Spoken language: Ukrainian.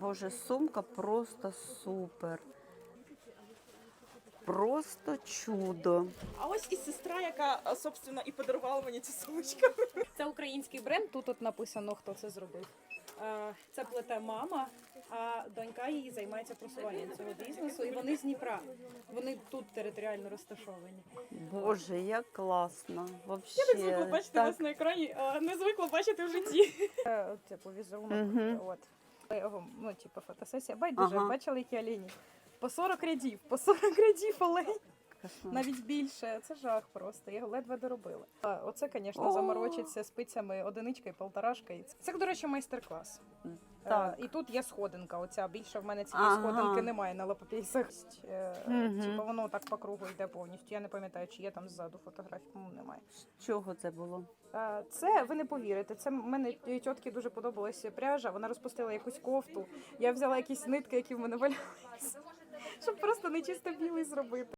Боже, сумка просто супер. Просто чудо. А ось і сестра, яка собственно і подарувала мені цю сумочку. Це український бренд. Тут от написано, хто це зробив. Е, Це плете мама, а донька її займається просуванням цього бізнесу. І вони з Дніпра. Вони тут територіально розташовані. Боже, як класно. Вообще. Я так звикла бачити так. вас на екрані, не звикла бачити в житті. Е, Типу візерунок. От. Його, Ну, типу, фотосесія. Байдуже, Ага. бачили, які олені. По 40 рядів, по 40 рядів олень. Навіть більше. Це жах просто. Я його ледве доробила. А, Оце, звісно, О! заморочиться спицями одиничка і полторашка. І Це, Це, до речі, майстер-клас. Так. Е, і тут є сходинка. Оця більше в мене цієї Ага. сходинки немає на лапопейсах. Е, Типу воно так по кругу йде повністю. Я не пам'ятаю, чи є там ззаду фотографії. По-моєму, немає. З чого це було? Е, Це ви не повірите. Це мене тітки дуже подобалася пряжа. Вона розпустила якусь кофту. Я взяла якісь нитки, які в мене валялися, щоб просто не чисто білий зробити.